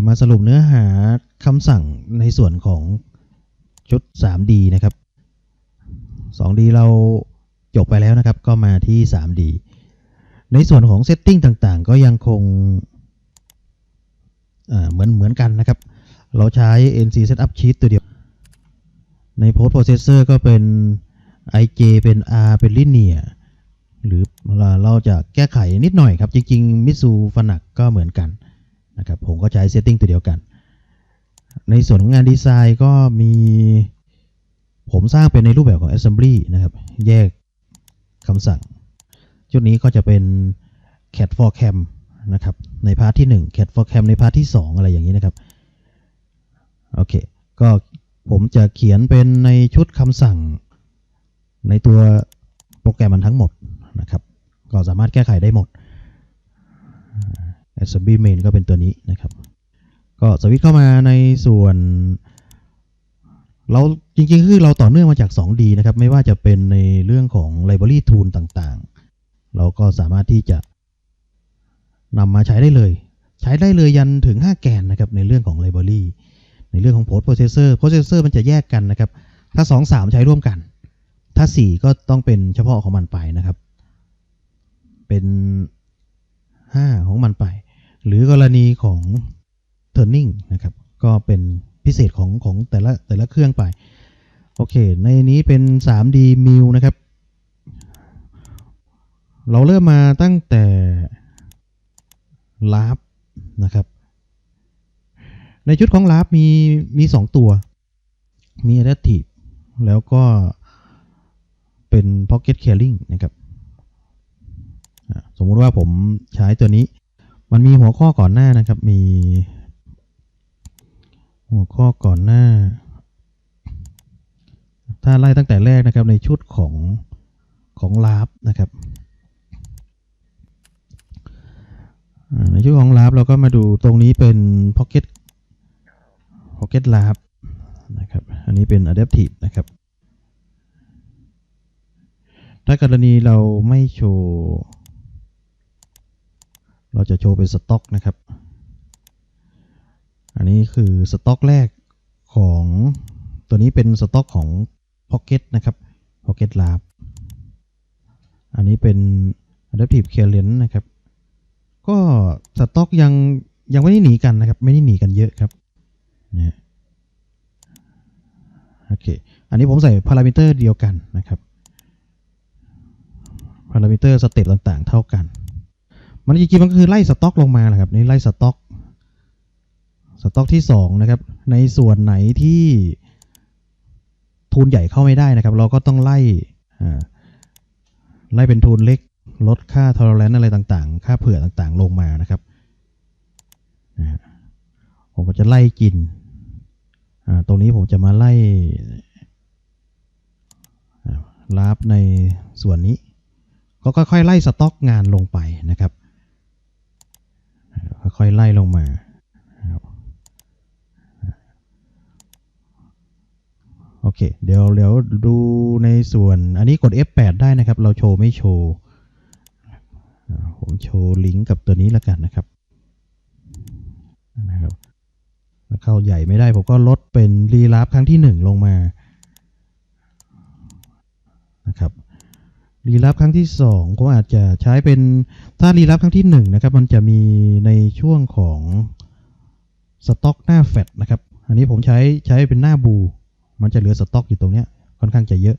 เรามาสรุปเนื้อหาคำสั่งในส่วนของชุด 3D นะครับ 2D เราจบไปแล้วนะครับ ก็มาที่ 3D ในส่วนของ Setting ต่างๆ ก็ยังคงเหมือนเหมือนกันนะครับ เราใช้ NC Setup Sheet ตัวเดียว ใน Post Processor ก็เป็น IJ เป็น R เป็น Linear หรือเราจะแก้ไขนิดหน่อยครับ จริงๆ Mitsu Fanuc ก็เหมือนกัน นะครับผมก็ใช้ Setting ตัวเดียวกัน ในส่วนของงานดีไซน์ก็มีผมสร้างเป็นในรูปแบบของ Assembly นะครับ แยกคำสั่ง ชุดนี้ก็จะเป็น cat for cam นะครับ ในพาร์ทที่ 1 cat for cam ในพาร์ทที่ 2 อะไรอย่างนี้นะครับ โอเค ก็ผมจะเขียนเป็นในชุดคำสั่ง ในตัวโปรแกรมมันทั้งหมดนะครับ ก็สามารถแก้ไขได้หมด assembly main ก็เป็นตัวนี้นะครับ ก็สวิตช์เข้ามาในส่วน เราจริงๆ คือเราต่อเนื่องมาจาก 2D นะครับ ไม่ว่าจะเป็นในเรื่องของ library tool ต่างๆ เราก็สามารถที่จะนำมาใช้ได้เลย ใช้ได้เลยยันถึง 5 แกนนะครับในเรื่องของ library ในเรื่องของ post processor processor มันจะแยกกันนะครับ ถ้า 2 3 ใช้ร่วมกัน ถ้า 4 ก็ต้องเป็นเฉพาะของมันไปนะครับ เป็น 5 ของมันไป หรือกรณีของ turning นะครับ ก็เป็นพิเศษของของแต่ละแต่ละเครื่องไป โอเค ในนี้เป็น 3D m i l นะครับ เราเริ่มมาตั้งแต่ลาฟนะครับ ในชุดของลาฟมีมี 2 ตัว มี Adaptive แล้วก็เป็น Pocket Caring นะครับ สมมุติว่าผมใช้ตัวนี้ มันมีหัวข้อก่อนหน้านะครับ มี หัวข้อก่อนหน้า ถ้าไล่ตั้งแต่แรกนะครับในชุดของของลาฟนะครับในชุดของลาฟเราก็มาดูตรงนี้เป็น Pocket Pocket Lab นะครับ อันนี้เป็น Adaptive นะครับ ถ้ากรณีเราไม่โชว์ เราจะโชว์เป็นสต็อกนะครับ อันนี้คือสต็อกแรกของตัวนี้เป็นสต็อกของ Pocket นะครับ Pocket Lab อันนี้เป็น Adaptive Clearance นะครับ ก็สต็อกยังยังไม่ได้หนีกันนะครับ ไม่ได้หนีกันเยอะครับนะโอเค อันนี้ผมใส่พารามิเตอร์เดียวกันนะครับ พารามิเตอร์สเต็ปต่างๆ เท่ากัน มันจริงๆมันก็คือไล่สต็อกลงมาแหละครับนี่ไล่สต็อกสต็อกที่2นะครับในส่วนไหนที่ทุนใหญ่เข้าไม่ได้นะครับ เราก็ต้องไล่ไล่เป็นทุนเล็กลดค่าทอร์เรนอะไรต่างๆ ค่าเผื่อต่างๆ ลงมานะครับผมก็จะไล่กินตรงนี้ผมจะมาไล่ลาบในส่วนนี้ ก็ค่อยๆไล่สต็อกงานลงไปนะครับ ค่อยๆไล่ลงมาโอเค เดี๋ยวเดี๋ยวดูในส่วนอันนี้กด F8 ได้นะครับ เราโชว์ไม่โชว์ ผมโชว์ลิงก์กับตัวนี้แล้วกันนะครับนะครับถ้าเข้าใหญ่ไม่ได้ ผมก็ลดเป็นรีลาฟครั้งที่ 1 ลงมานะครับ รีลับครั้งที่ 2 ก็อาจจะใช้เป็นถ้ารีลับครั้งที่1นะครับมันจะมีในช่วงของสต็อกหน้าแฟตนะครับอันนี้ผมใช้ใช้เป็นหน้าบู มันจะเหลือสต็อกอยู่ตรงเนี้ยค่อนข้างจะเยอะ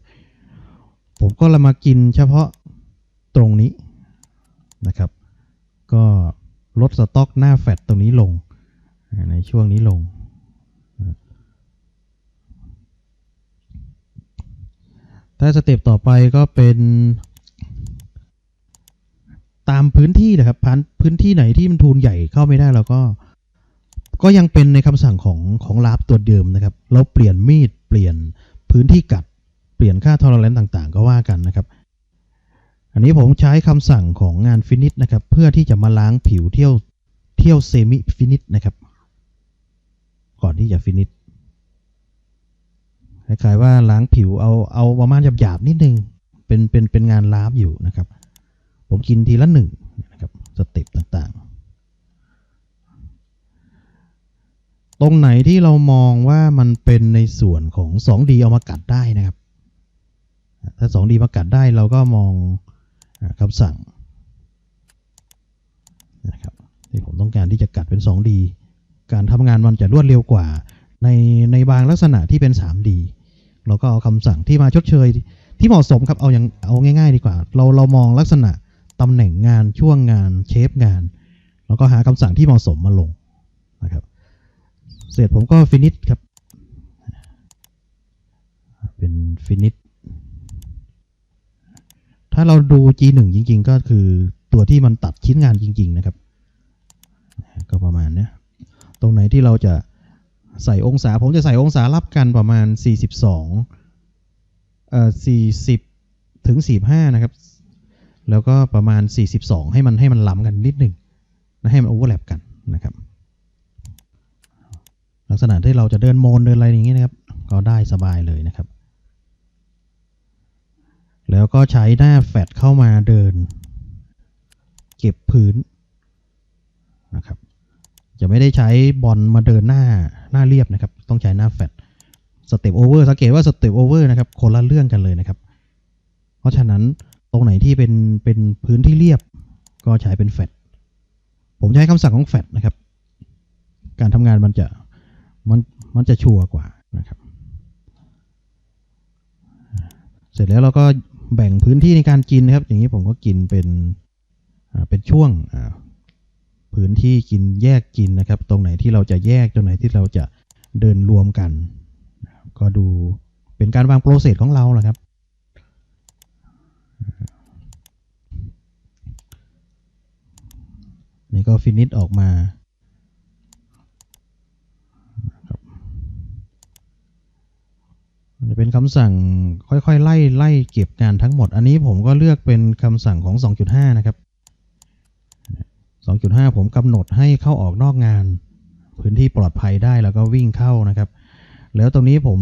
ผมก็ละมากินเฉพาะตรงนี้นะครับ ก็ลดสต็อกหน้าแฟตตรงนี้ลงในช่วงนี้ลง ถ้าสเต็ปต่อไปก็เป็นตามพื้นที่นะครับพันพื้นที่ไหนที่มันทูนใหญ่เข้าไม่ได้เราก็ ก็ยังเป็นในคำสั่งของของลาบตัวเดิมนะครับ เราเปลี่ยนมีดเปลี่ยนพื้นที่กัด เปลี่ยนค่าทอร์เรนต์ต่างๆ ก็ว่ากันนะครับ อันนี้ผมใช้คำสั่งของงานฟินิชนะครับ เพื่อที่จะมาล้างผิวเที่ยวเที่ยวเซมิฟินิชนะครับ ก่อนที่จะฟินิช คล้ายๆว่าล้างผิวเอาเอาประมาณหยาบๆนิดนึงเป็นเป็นเป็นงานลาบอยู่นะครับ ผมกินทีละหนึ่งนะครับสเต็ปต่างๆ ตรงไหนที่เรามองว่ามันเป็นในส่วนของ 2D เอามากัดได้นะครับ ถ้า 2D มากัดได้เราก็มองคำสั่งนะครับที่ผมต้องการที่จะกัดเป็น 2D การทำงานมันจะรวดเร็วกว่าในในบางลักษณะที่เป็น 3D เราก็เอาคำสั่งที่มาชดเชย ที่เหมาะสมครับเอาอย่างเอาง่าย ๆ ดีกว่า เราเรามองลักษณะตำแหน่งงานช่วงงานเชฟงาน แล้วก็หาคำสั่งที่เหมาะสมมาลงนะครับ เสร็จผมก็ฟินิชครับ เป็นฟินิชถ้าเราดู G1 จริง ๆ ก็คือตัวที่มันตัดชิ้นงานจริง ๆ นะครับ ก็ประมาณนี้ตรงไหนที่เราจะ ใส่องศา ผมจะใส่องศารับกันประมาณ 42เอ่อ40 ถึง 45 นะครับ แล้วก็ประมาณ 42 ให้มันให้มันล้ำกันนิดหนึ่งนะให้มันโอเวอร์แลปกันนะครับ ลักษณะที่เราจะเดินโมนเดินอะไรอย่างนี้นะครับ ก็ได้สบายเลยนะครับ แล้วก็ใช้หน้าแฟดเข้ามาเดิน เก็บพื้นนะครับ จะไม่ได้ใช้บอลมาเดินหน้าหน้าเรียบนะครับ ต้องใช้หน้าแฟดสเต็ปโอเวอร์สังเกตว่าสเต็ปโอเวอร์นะครับคนละเรื่องกันเลยนะครับ เพราะฉะนั้นตรงไหนที่เป็นเป็นพื้นที่เรียบ ก็ใช้เป็นแฟดผมใช้คำสั่งของแฟดนะครับ การทำงานมันจะมันมันจะชัวร์กว่านะครับ เสร็จแล้วเราก็แบ่งพื้นที่ในการกินนะครับ อย่างนี้ผมก็กินเป็นเป็นช่วงอ่า พื้นที่กินแยกกินนะครับ ตรงไหนที่เราจะแยกตรงไหนที่เราจะเดินรวมกัน ก็ดูเป็นการวางโปรเซสของเราแหละครับ นี่ก็ฟินิชออกมาจะเป็นคำสั่งค่อยๆ ไล่ไล่เก็บงานทั้งหมด อันนี้ผมก็เลือกเป็นคำสั่งของ 2.5 นะครับ 2.5 ผมกำหนดให้เข้าออกนอกงาน พื้นที่ปลอดภัยได้แล้วก็วิ่งเข้านะครับ แล้วตรงนี้ผม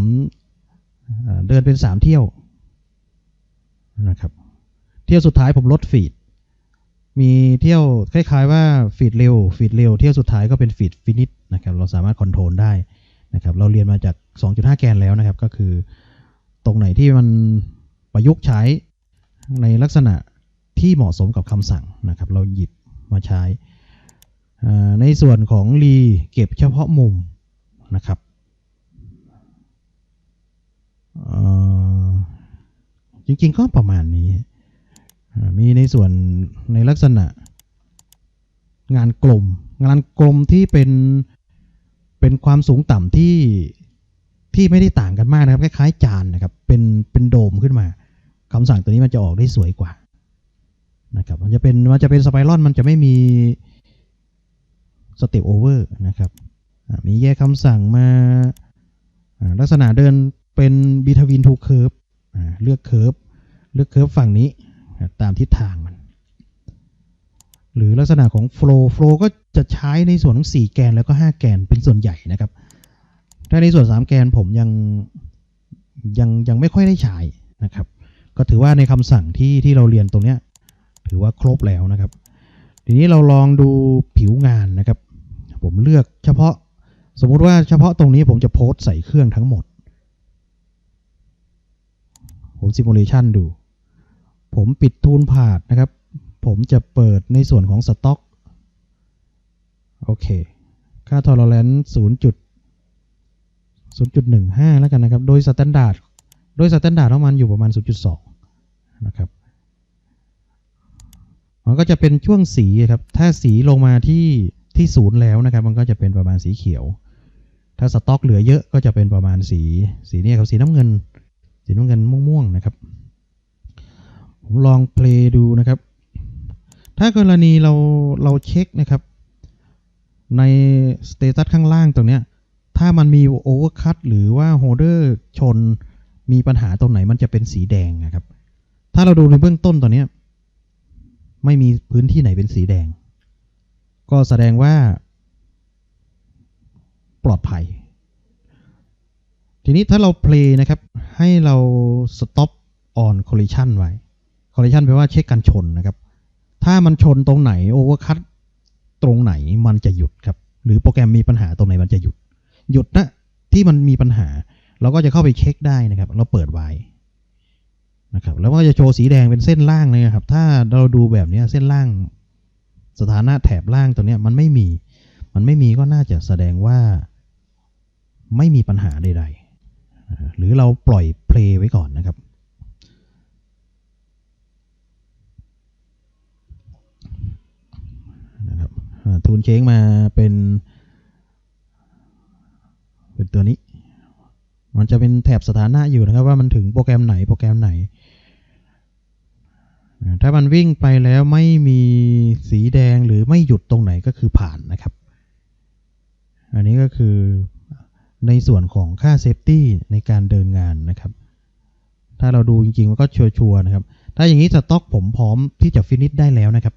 เดินเป็น 3 เที่ยวนะครับเที่ยวสุดท้ายผมลดฟีดมีเที่ยวคล้ายๆว่าฟีดเร็วฟีดเร็วเที่ยวสุดท้ายก็เป็นฟีดฟินิชนะครับเราสามารถคอนโทรลได้นะครับเราเรียนมาจาก 2.5 แกนแล้วนะครับ ก็คือตรงไหนที่มันประยุกต์ใช้ในลักษณะที่เหมาะสมกับคำสั่งนะครับ เราหยิบ มาใช้ ในส่วนของรีเก็บเฉพาะมุมนะครับจริงๆก็ประมาณนี้ มีในส่วนในลักษณะงานกลม งานกลมที่เป็นเป็นความสูงต่ำที่ที่ไม่ได้ต่างกันมากนะครับ คล้ายๆจานนะครับ เป็นเป็นโดมขึ้นมาคำสั่งตัวนี้มันจะออกได้สวยกว่า นะครับมันจะเป็นมันจะเป็นสไปรอนมันจะไม่มีสเต็ปโอเวอร์นะครับมีแยกคำสั่งมาลักษณะเดินเป็นบีทวินทูเคิร์ฟเลือกเคิร์ฟเลือกเคิร์ฟฝั่งนี้ตามทิศทางมัน หรือลักษณะของโฟล์โฟล์ก็จะใช้ในส่วนของ 4 แกนแล้วก็ 5 แกนเป็นส่วนใหญ่นะครับ ถ้าในส่วน 3 แกนผมยังยังยังไม่ค่อยได้ใช้นะครับ ก็ถือว่าในคำสั่งที่ที่เราเรียนตรงเนี้ย ถือว่าครบแล้วนะครับ ทีนี้เราลองดูผิวงานนะครับ ผมเลือกเฉพาะสมมุติว่าเฉพาะตรงนี้ผมจะโพสต์ใส่เครื่องทั้งหมด ผมซิมูเลชันดู ผมปิดทูนผ่าดนะครับ ผมจะเปิดในส่วนของสต็อกโอเค ค่า tolerance 0จุด0.15แล้วกันนะครับ โดยสแตนดาร์ด โดยสแตนดาร์ดของมันอยู่ประมาณ0.2นะครับ มันก็จะเป็นช่วงสีครับ ถ้าสีลงมาที่ที่ศูนย์แล้วนะครับ มันก็จะเป็นประมาณสีเขียว ถ้าสต็อกเหลือเยอะก็จะเป็นประมาณสี สีนี่ครับ สีน้ำเงิน สีน้ำเงินม่วงๆนะครับ ผมลองเพลย์ดูนะครับ ถ้ากรณีเราเราเช็คนะครับ ในสเตตัสข้างล่างตรงเนี้ย ถ้ามันมีโอเวอร์คัตหรือว่าโฮเดอร์ชน มีปัญหาตรงไหนมันจะเป็นสีแดงนะครับ ถ้าเราดูในเบื้องต้นตอนเนี้ย ไม่มีพื้นที่ไหนเป็นสีแดง ก็แสดงว่า ปลอดภัย ทีนี้ถ้าเราเพลย์นะครับ ให้เรา stop on collision ไว้ collision แปลว่าเช็คการชนนะครับ ถ้ามันชนตรงไหน overcut ตรงไหนมันจะหยุดครับ หรือโปรแกรมมีปัญหาตรงไหนมันจะหยุด หยุดนะที่มันมีปัญหา เราก็จะเข้าไปเช็คได้นะครับ เราเปิดไว้ นะครับแล้วก็จะโชว์สีแดงเป็นเส้นล่างเลยครับ ถ้าเราดูแบบนี้เส้นล่าง สถานะแถบล่างตัวนี้มันไม่มี มันไม่มีก็น่าจะแสดงว่า ไม่มีปัญหาใดๆ หรือเราปล่อยเพลย์ไว้ก่อนนะครับ นะครับทูนเช้งมาเป็น เป็นตัวนี้มันจะเป็นแถบสถานะอยู่นะครับว่ามันถึงโปรแกรมไหนโปรแกรมไหน ถ้ามันวิ่งไปแล้วไม่มีสีแดงหรือไม่หยุดตรงไหนก็คือผ่านนะครับ อันนี้ก็คือในส่วนของค่าเซฟตี้ในการเดินงานนะครับ ถ้าเราดูจริงๆมันก็ชัวร์ๆนะครับ ถ้าอย่างนี้สต็อกผมพร้อมที่จะฟินิชได้แล้วนะครับ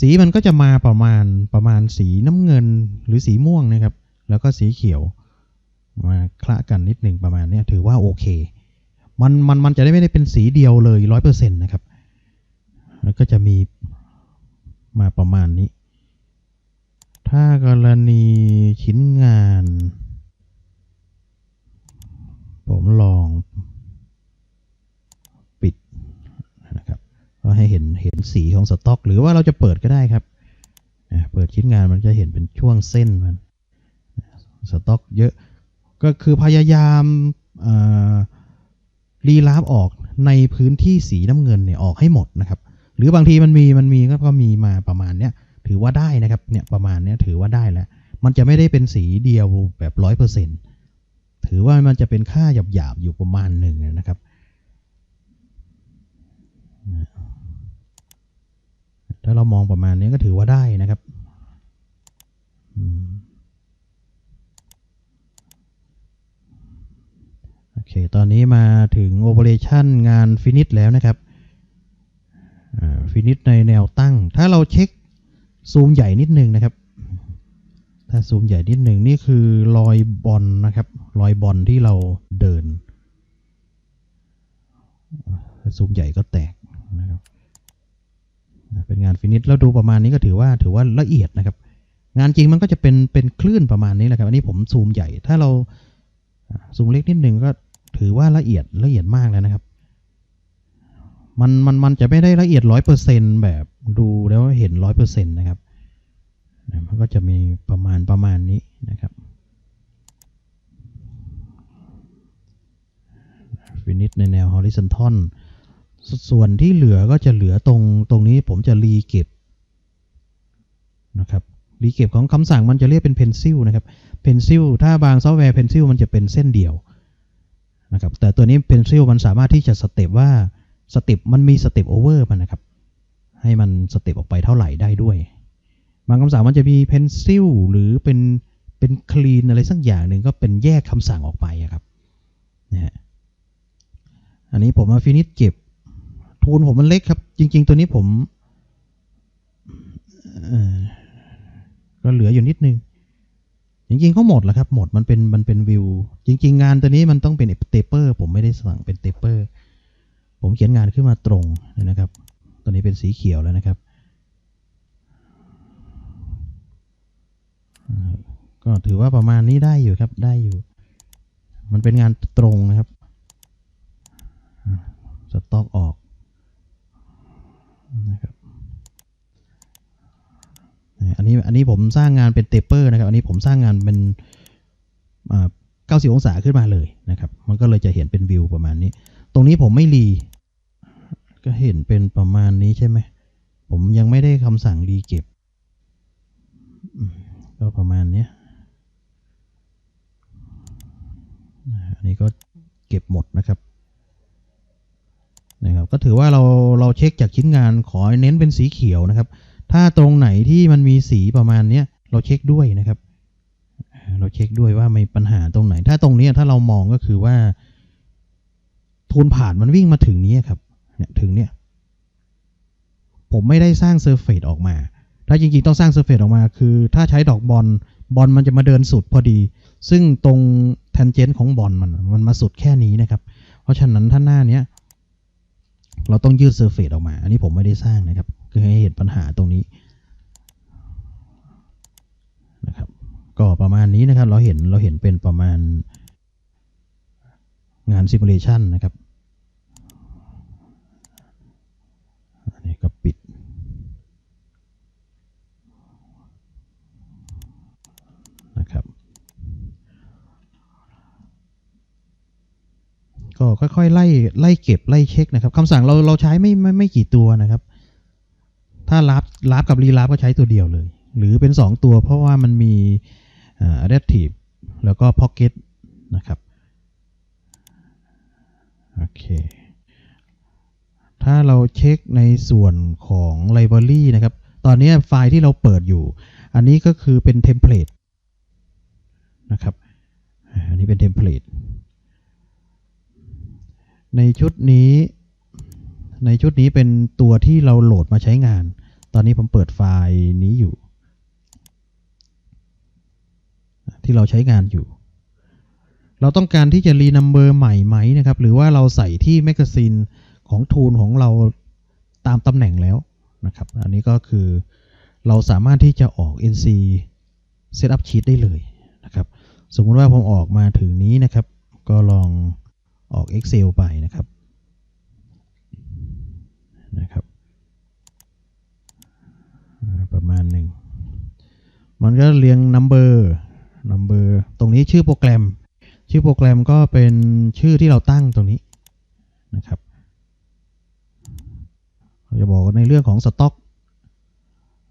สีมันก็จะมาประมาณประมาณสีน้ำเงินหรือสีม่วงนะครับ แล้วก็สีเขียวมาคละกันนิดหนึ่งประมาณนี้ถือว่าโอเค มันมันมันจะได้ไม่ได้เป็นสีเดียวเลยร้อยเปอร์เซ็นต์นะครับ แล้วก็จะมีมาประมาณนี้ ถ้ากรณีชิ้นงาน ผมลองปิดนะครับก็ให้เห็นเห็นสีของสต็อก หรือว่าเราจะเปิดก็ได้ครับ เปิดชิ้นงานมันจะเห็นเป็นช่วงเส้นมันสต็อกเยอะ ก็คือพยายามอ่า รีลาฟออกในพื้นที่สีน้ำเงินเนี่ยออกให้หมดนะครับ หรือบางทีมันมีมันมีก็มีมาประมาณเนี้ยถือว่าได้นะครับเนี่ยประมาณเนี้ยถือว่าได้แล้วมันจะไม่ได้เป็นสีเดียวแบบร้อยเปอร์เซ็นถือว่ามันจะเป็นค่าหยาบๆอยู่ประมาณหนึ่งนะครับถ้าเรามองประมาณนี้ก็ถือว่าได้นะครับ อืมโอเค ตอนนี้มาถึง Operation งานฟินิชแล้วนะครับฟินิชในแนวตั้ง ถ้าเราเช็คซูมใหญ่นิดนึงนะครับ ถ้าซูมใหญ่นิดหนึ่งนี่คือรอยบอลนะครับรอยบอลที่เราเดิน ซูมใหญ่ก็แตกนะครับเป็นงานฟินิชแล้วดูประมาณนี้ก็ถือว่าถือว่าละเอียดนะครับ งานจริงมันก็จะเป็นเป็นคลื่นประมาณนี้แหละครับ อันนี้ผมซูมใหญ่ ถ้าเราซูมเล็กนิดหนึ่งก็ ถือว่าละเอียดละเอียดมากแล้วนะครับ มันมันมันจะไม่ได้ละเอียดร้อยเปอร์เซนแบบดูแล้วเห็นร้อยเปอร์เซ็นต์นะครับมันก็จะมีประมาณประมาณนี้นะครับฟินิชในแนว horizontal สส่วนที่เหลือก็จะเหลือตรงตรงนี้ผมจะรีเก็บนะครับรีเก็บของคำสั่งมันจะเรียกเป็น pencil นะครับ pencil ถ้าบางซอฟต์แวร์ pencil มันจะเป็นเส้นเดียว นะครับแต่ตัวนี้ pencil มันสามารถที่จะสเต็ปว่าสเต็ปมันมีสเต็ปโอเวอร์มันนะครับ ให้มันสเต็ปออกไปเท่าไหร่ได้ด้วยบางคำสั่งมันจะมี pencil หรือเป็นเป็น clean อะไรสักอย่างหนึ่งก็เป็นแยกคำสั่งออกไปครับนะฮะอันนี้ผมมาฟินิชเก็บทูลผมมันเล็กครับ จริง ๆ ตัวนี้ผมก็เหลืออยู่นิดนึง จริงๆก็หมดแล้วครับ หมดมันเป็นมันเป็นวิว จริง ๆ งานตัวนี้มันต้องเป็นเตเปอร์ ผมไม่ได้สั่งเป็นเตเปอร์ ผมเขียนงานขึ้นมาตรงเลยนะครับ ตัวนี้เป็นสีเขียวแล้วนะครับ ก็ถือว่าประมาณนี้ได้อยู่ครับ ได้อยู่ มันเป็นงานตรงนะครับ สต็อกออกนะครับ อันนี้อันนี้ผมสร้างงานเป็นเตเปอร์นะครับ อันนี้ผมสร้างงานเป็นอ่า90องศาขึ้นมาเลยนะครับ มันก็เลยจะเห็นเป็นวิวประมาณนี้ ตรงนี้ผมไม่รีก็เห็นเป็นประมาณนี้ใช่ไหม ผมยังไม่ได้คำสั่งรีเก็บ ก็ประมาณนี้อันนี้ก็เก็บหมดนะครับนะครับ ก็ถือว่าเราเราเช็คจากชิ้นงานขอเน้นเป็นสีเขียวนะครับ ถ้าตรงไหนที่มันมีสีประมาณเนี้ยเราเช็คด้วยนะครับ เราเช็คด้วยว่ามีปัญหาตรงไหน ถ้าตรงนี้ถ้าเรามองก็คือว่าทูลผ่านมันวิ่งมาถึงนี้ครับ เนี่ยถึงเนี่ย ผมไม่ได้สร้างเซอร์เฟซออกมา ถ้าจริงๆต้องสร้างเซอร์เฟซออกมา คือ ถ้าใช้ดอกบอลบอลมันจะมาเดินสุดพอดี ซึ่งตรงแทนเจนต์ของบอลมันมันมาสุดแค่นี้นะครับ เพราะฉะนั้นถ้าหน้าเนี้ยเราต้องยืดเซอร์เฟซออกมา อันนี้ผมไม่ได้สร้างนะครับ คือให้เห็นปัญหาตรงนี้นะครับก็ประมาณนี้นะครับเราเห็นเราเห็นเป็นประมาณงานซิมูเลชันนะครับอันนี้ก็ปิด นะครับ ก็ค่อยๆไล่ไล่เก็บไล่เช็คนะครับคำสั่งเราเราใช้ไม่ไม่ไม่กี่ตัวนะครับ ถ้ารับรับกับรีรับก็ใช้ตัวเดียวเลย หรือเป็น 2 ตัวเพราะว่ามันมีอ่า adaptive แล้วก็ pocket นะครับโอเคถ้าเราเช็คในส่วนของ library นะครับ ตอนนี้ไฟล์ที่เราเปิดอยู่ อันนี้ก็คือเป็นเทมเพลตนะครับ อันนี้เป็นเทมเพลต ในชุดนี้ ในชุดนี้เป็นตัวที่เราโหลดมาใช้งาน ตอนนี้ผมเปิดไฟล์นี้อยู่ ที่เราใช้งานอยู่ เราต้องการที่จะรีนัมเบอร์ใหม่ไหมนะครับ หรือว่าเราใส่ที่แมกกาซีนของทูลของเราตามตำแหน่งแล้วนะครับ อันนี้ก็คือเราสามารถที่จะออก NC Setup Sheet ได้เลยนะครับ สมมุติว่าผมออกมาถึงนี้นะครับ ก็ลองออก Excel ไปนะครับ นะครับ ประมาณหนึ่งมันก็เรียง number number ตรงนี้ชื่อโปรแกรม ชื่อโปรแกรมก็เป็นชื่อที่เราตั้งตรงนี้นะครับเราจะบอกในเรื่องของ stock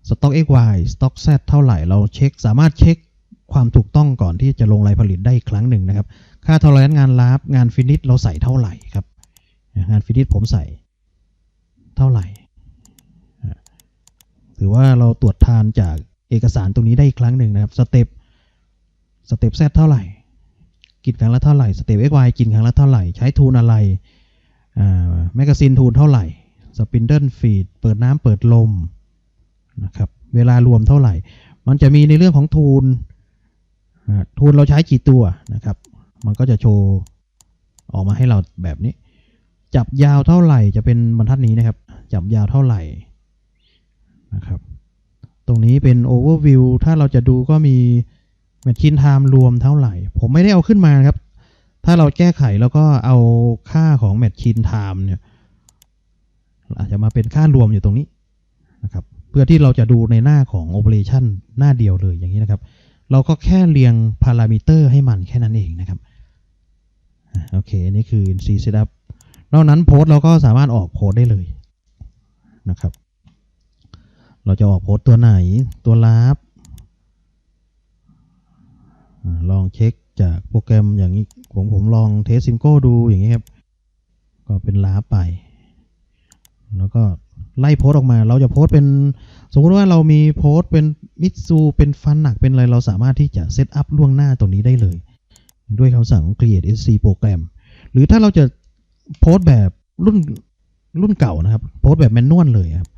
stock xy stock z เท่าไหร่ เราเช็คสามารถเช็คความถูกต้องก่อนที่จะลงรายผลิตได้อีกครั้งหนึ่งนะครับ ค่าทอร์เรนงานลาบงานฟินิชเราใส่เท่าไหร่ครับ งานฟินิชผมใส่ เท่าไหร่ ถือว่าเราตรวจทานจากเอกสารตรงนี้ได้อีกครั้งหนึ่งนะครับ สเต็ป สเต็ป Z เท่าไหร่ กินครั้งละเท่าไหร่ สเต็ป XY กินครั้งละเท่าไหร่ ใช้ทูนอะไรอ่าแมกกาซีนทูนเท่าไหร่ สปินเดิลฟีด เปิดน้ำเปิดลมนะครับ เวลารวมเท่าไหร่ มันจะมีในเรื่องของทูนทูนเราใช้กี่ตัวนะครับ มันก็จะโชว์ออกมาให้เราแบบนี้ จับยาวเท่าไหร่จะเป็นบรรทัดนี้นะครับ จับยาวเท่าไหร่นะครับ ตรงนี้เป็น overview ถ้าเราจะดูก็มีแมชชีนไทม์รวมเท่าไหร่ ผมไม่ได้เอาขึ้นมานะครับ ถ้าเราแก้ไขแล้วก็เอาค่าของแมชชีนไทม์เนี่ยอาจจะมาเป็นค่ารวมอยู่ตรงนี้นะครับ เพื่อที่เราจะดูในหน้าของ operation หน้าเดียวเลยอย่างนี้นะครับ เราก็แค่เรียงพารามิเตอร์ให้มันแค่นั้นเองนะครับโอเคอันนี้คือ NC setup นอกนั้นโพสเราก็สามารถออกโพสได้เลย นะครับ เราจะออกโพสต์ตัวไหนตัวลับลองเช็คจากโปรแกรมอย่างนี้ผมผมลองเทสซิมโก้ดูอย่างนี้ครับ ก็เป็นลับไป แล้วก็ไล่โพสต์ออกมา เราจะโพสต์เป็น สมมติว่าเรามีโพสต์เป็นมิตซูเป็นฟันหนักเป็นอะไร เราสามารถที่จะเซตอัพล่วงหน้าตรงนี้ได้เลย ด้วยคำสั่งของ create sc โปรแกรมหรือถ้าเราจะโพสต์แบบรุ่น รุ่นเก่านะครับโพสแบบแมนนวลเลยครับ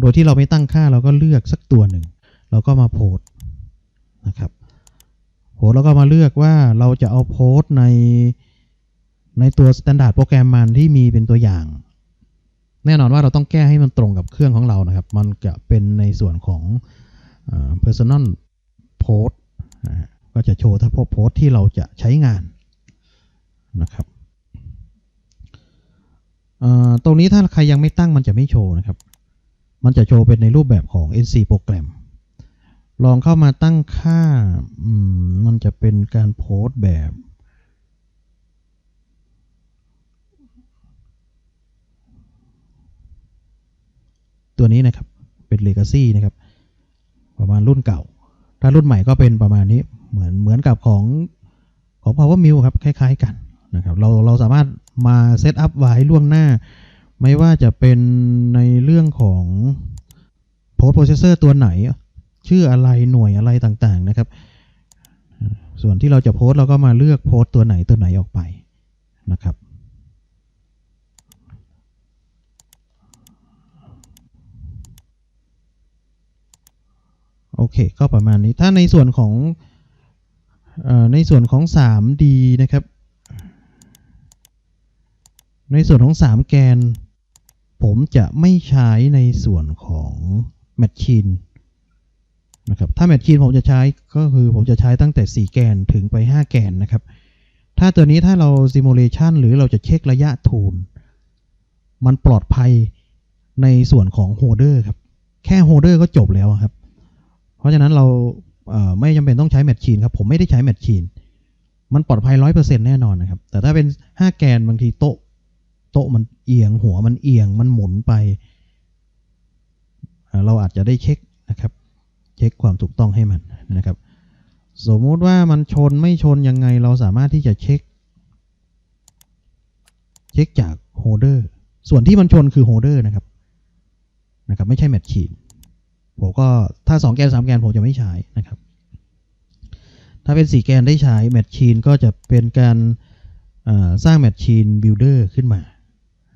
โดยที่เราไม่ตั้งค่าเราก็เลือกสักตัวหนึ่งเราก็มาโพสนะครับโพสต์แล้วก็มาเลือกว่าเราจะเอาโพสในในตัว standard โปรแกรมมันที่มีเป็นตัวอย่าง แน่นอนว่าเราต้องแก้ให้มันตรงกับเครื่องของเรานะครับ มันจะเป็นในส่วนของอ่อ personal post ก็จะโชว์ถ้าพบโพสที่เราจะใช้งานนะครับ ตรงนี้ถ้าใครยังไม่ตั้งมันจะไม่โชว์นะครับ มันจะโชว์เป็นในรูปแบบของ NC โปรแกรม ลองเข้ามาตั้งค่ามมันจะเป็นการโพสต์แบบ ตัวนี้นะครับ เป็น Legacy นะครับ ประมาณรุ่นเก่า ถ้ารุ่นใหม่ก็เป็นประมาณนี้ เหมือนเหมือนกับของของ Power Mill ครับ คล้าย ๆ กันนะครับ เราเราสามารถ มาเซตอัพไว้ล่วงหน้า ไม่ว่าจะเป็นในเรื่องของ Post Processor ตัวไหน ชื่ออะไรหน่วยอะไรต่างๆนะครับ ส่วนที่เราจะโพสต์เราก็มาเลือกโพสต์ตัวไหนตัวไหนออกไปนะครับโอเค ก็ประมาณนี้ ถ้าในส่วนของออในส่วนของ 3D นะครับ ในส่วนของ 3 แกน ผมจะไม่ใช้ในส่วนของ Machine นะครับถ้าแมทชีนผมจะใช้ก็คือผมจะใช้ตั้งแต่ 4 แกนถึงไป 5 แกนนะครับ ถ้าตัวนี้ถ้าเราซิมูเลชันหรือเราจะเช็คระยะทูนมันปลอดภัยในส่วนของโฮเดอร์ครับ แค่โฮเดอร์ก็จบแล้วครับ เพราะฉะนั้นเราเไม่จำเป็นต้องใช้แมทชีนครับ ผมไม่ได้ใช้แมทชีนมันปลอดภัยร้อยเปอร์เซ็นแน่นอนนะครับ แต่ถ้าเป็น 5 แกนบางทีโต๊ะ ต๊ะมันเอียงหัวมันเอียงมันหมุนไป เราอาจจะได้เช็คนะครับ เช็คความถูกต้องให้มันนะครับ สมมุติว่ามันชนไม่ชนยังไงเราสามารถที่จะเช็ค เช็คจากโฮเดอร์ส่วนที่มันชนคือโฮเดอร์นะครับนะครับ ไม่ใช่แมทชีนผมก็ถ้า 2 แกน 3 แกนผมจะไม่ใช้นะครับ ถ้าเป็น 4 แกนได้ใช้แมทชีนก็จะเป็นการสร้างแมทชีนบิลดเออร์ขึ้นมา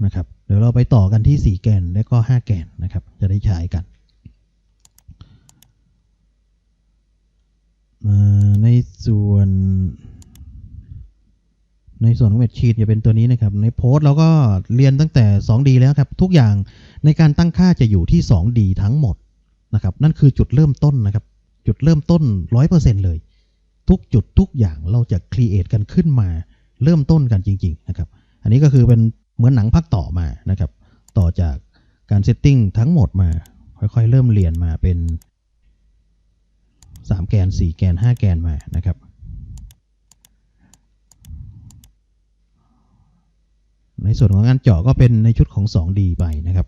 นะครับ เดี๋ยวเราไปต่อกันที่ 4 แกนและก็ 5 แกนนะครับ จะได้ใช้กันในส่วน ในส่วนของแมทชีนจะเป็นตัวนี้นะครับ ในโพสต์เราก็เรียนตั้งแต่ 2D แล้วครับ ทุกอย่างในการตั้งค่าจะอยู่ที่ 2D ทั้งหมดนะครับ นั่นคือจุดเริ่มต้นนะครับ จุดเริ่มต้น 100%เลย ทุกจุดทุกอย่างเราจะครีเอทกันขึ้นมาเริ่มต้นกันจริง ๆ นะครับ อันนี้ก็คือเป็น เหมือนหนังภาคต่อมานะครับ ต่อจากการเซตติ้งทั้งหมดมา ค่อยๆ เริ่มเรียนมาเป็น 3 แกน 4 แกน 5 แกนมานะครับในส่วนของงานเจาะก็เป็นในชุดของ 2D ไปนะครับ